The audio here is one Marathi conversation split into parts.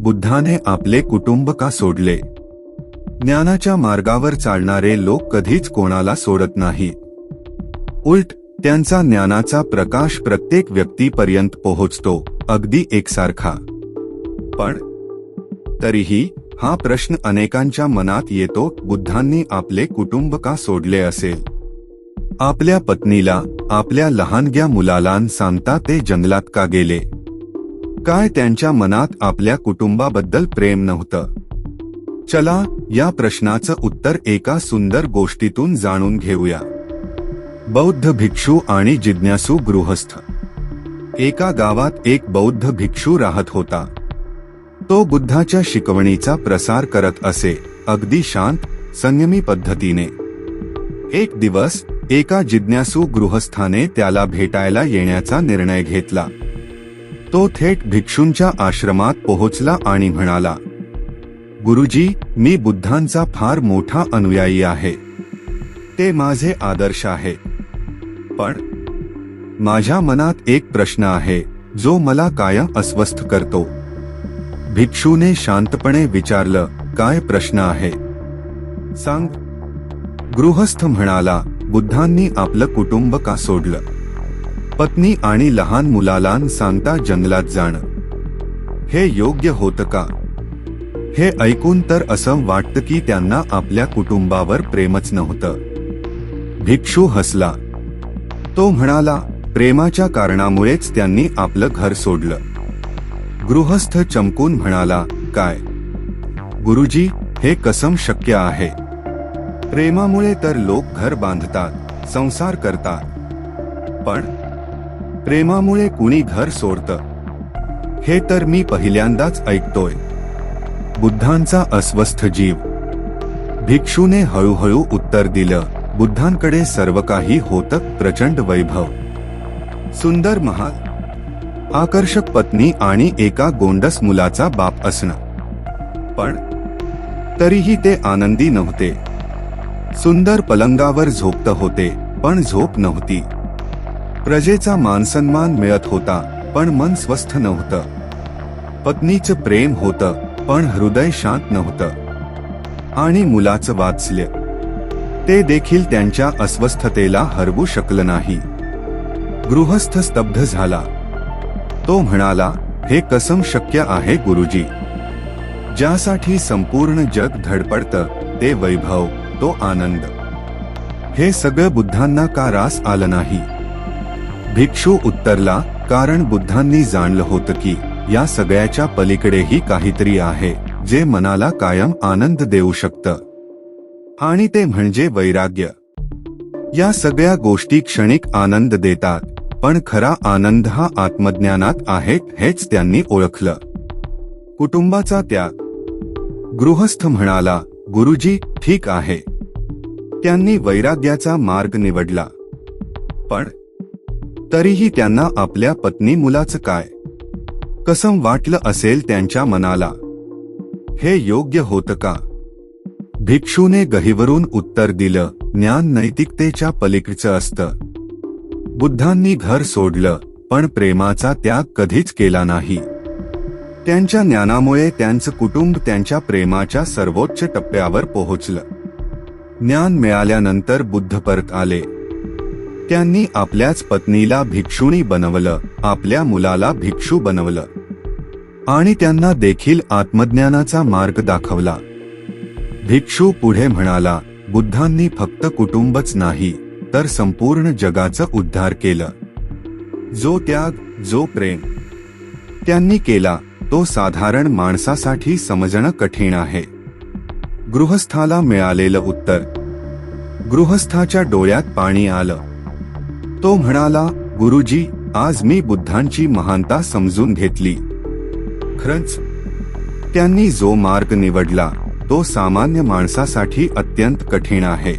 बुद्धाने आपले कुटुंब का सोडले? ज्ञानाच्या मार्गावर चालणारे लोक कधीच कोणाला सोडत नाही. उलट त्यांचा ज्ञानाचा प्रकाश प्रत्येक व्यक्तीपर्यंत पोहोचतो अगदी एकसारखा. पण तरीही हा प्रश्न अनेकांच्या मनात येतो बुद्धांनी आपले कुटुंब का सोडले असेल? आपल्या पत्नीला आपल्या लहानग्या मुलाला सांगता ते जंगलात का गेले? काय त्यांच्या मनात आपल्या कुटुंबाबद्दल प्रेम नव्हतं? चला या प्रश्नाचं उत्तर एका सुंदर गोष्टीतून जाणून घेऊया. बौद्ध भिक्षू आणि जिज्ञासू गृहस्थ. एका गावात एक बौद्ध भिक्षू राहत होता. तो बुद्धाच्या शिकवणीचा प्रसार करत असे अगदी शांत संयमी पद्धतीने. एक दिवस एका जिज्ञासू गृहस्थाने त्याला भेटायला येण्याचा निर्णय घेतला. तो थेट भिक्षूंच्या आश्रमात पोहोचला आणि म्हणाला गुरुजी मी बुद्धांचा फार मोठा अनुयायी आहे. ते माझे आदर्श आहे. पण माझ्या मनात एक प्रश्न आहे जो मला कायम अस्वस्थ करतो. भिक्षूने शांतपणे विचारलं काय प्रश्न आहे? सांग. गृहस्थ म्हणाला बुद्धांनी आपलं कुटुंब का सोडलं? पत्नी आणि लहान मुलाला सांगता जंगलात जाणं. हे योग्य होतं का? हे ऐकून तर असं वाटतं की त्यांना आपल्या कुटुंबावर प्रेमच नव्हतं. भिक्षू हसला. तो म्हणाला प्रेमाच्या कारणामुळेच त्यांनी आपलं घर सोडलं. गृहस्थ चमकून म्हणाला काय? गुरुजी हे कसम शक्य आहे. प्रेमामुळे तर लोक घर बांधतात संसार करतात. पण प्रेमामुळे कुणी घर सोडतं? हे तर मी पहिल्यांदाच ऐकतोय. बुद्धांचा अस्वस्थ जीव. भिक्षूने हळूहळू उत्तर दिलं बुद्धांकडे सर्व काही होतं प्रचंड वैभव. सुंदर महाल. आकर्षक पत्नी आणि एका गोंडस मुलाचा बाप असणं. पण तरीही ते आनंदी नव्हते. सुंदर पलंगावर झोपत होते पण झोप नव्हती. प्रजेचा मानसन्मान मिळत होता पण मन स्वस्थ नव्हतं. पत्नीचं प्रेम होतं पण हृदय शांत नव्हतं. आणि मुलाचं वात्सल्य. ते देखील त्यांच्या अस्वस्थतेला हरवू शकलं नाही. गृहस्थ स्तब्ध झाला. तो म्हणाला हे कसम शक्य आहे गुरुजी. ज्यासाठी संपूर्ण जग धडपडतं ते वैभव तो आनंद. हे सगळं बुद्धांना का रास आलं नाही? भिक्षू उत्तरला कारण बुद्धांनी जाणलं होतं की या सगळ्याच्या पलीकडेही काहीतरी आहे जे मनाला कायम आनंद देऊ शकतं. आणि ते म्हणजे वैराग्य. या सगळ्या गोष्टी क्षणिक आनंद देतात पण खरा आनंद हा आत्मज्ञानात आहे हेच त्यांनी ओळखलं. कुटुंबाचा त्याग. गृहस्थ म्हणाला गुरुजी ठीक आहे. त्यांनी वैराग्याचा मार्ग निवडला. पण तरीही त्यांना आपल्या पत्नी मुलाचं काय? कसं वाटलं असेल त्यांच्या मनाला? हे योग्य होतं का? भिक्षूने गहिवरून उत्तर दिलं ज्ञान नैतिकतेच्या पलीकडचं असतं. बुद्धांनी घर सोडलं पण प्रेमाचा त्याग कधीच केला नाही. त्यांच्या ज्ञानामुळे त्यांचं कुटुंब त्यांच्या प्रेमाच्या सर्वोच्च टप्प्यावर पोहोचलं. ज्ञान मिळाल्यानंतर बुद्ध परत आले. त्यांनी आपल्याच पत्नीला भिक्षुणी बनवलं आपल्या मुलाला भिक्षू बनवलं. आणि त्यांना देखील आत्मज्ञानाचा मार्ग दाखवला. भिक्षू पुढे म्हणाला बुद्धांनी फक्त कुटुंबच नाही तर संपूर्ण जगाचं उद्धार केलं. जो त्याग जो प्रेम. त्यांनी केला तो साधारण माणसासाठी समजणं कठीण आहे. गृहस्थाला मिळालेलं उत्तर गृहस्थाच्या डोळ्यात पाणी आलं तो म्हणाला गुरुजी आज मी बुद्धांची महानता समजून घेतली. खरंच? त्यांनी जो मार्ग निवडला तो सामान्य माणसासाठी अत्यंत कठीण आहे.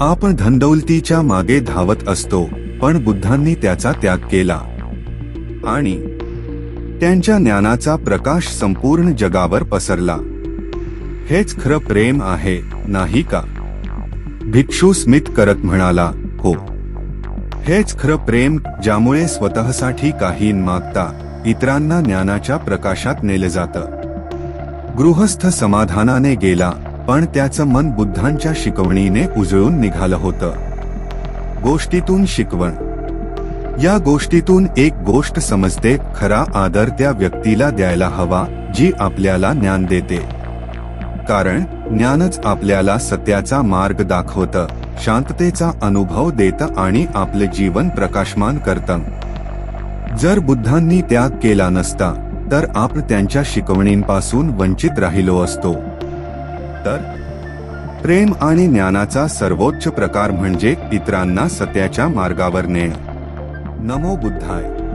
आपण धनदौलतीच्या मागे धावत असतो पण बुद्धांनी त्याचा त्याग केला. आणि त्यांच्या ज्ञानाचा प्रकाश संपूर्ण जगावर पसरला. हेच खरं प्रेम आहे नाही का? भिक्षू स्मित करत म्हणाला हो हेच खरं प्रेम ज्यामुळे स्वतःसाठी काही न मागता इतरांना ज्ञानाच्या प्रकाशात नेलं जातं. गृहस्थ समाधानाने गेला पण त्याचं मन बुद्धांच्या शिकवणीने उजळून निघालं होतं. गोष्टीतून शिकवण. या गोष्टीतून एक गोष्ट समजते खरा आदर त्या व्यक्तीला द्यायला हवा जी आपल्याला ज्ञान देते. कारण ज्ञानच आपल्याला सत्याचा मार्ग दाखवतं शांततेचा अनुभव देतं आणि आपले जीवन प्रकाशमान करतं. जर बुद्धांनी त्याग केला नसता तर आपण त्यांच्या शिकवणींपासून वंचित राहिलो असतो. तर प्रेम आणि ज्ञानाचा सर्वोच्च प्रकार म्हणजे इतरांना सत्याच्या मार्गावर नेण. नमो बुद्धाय.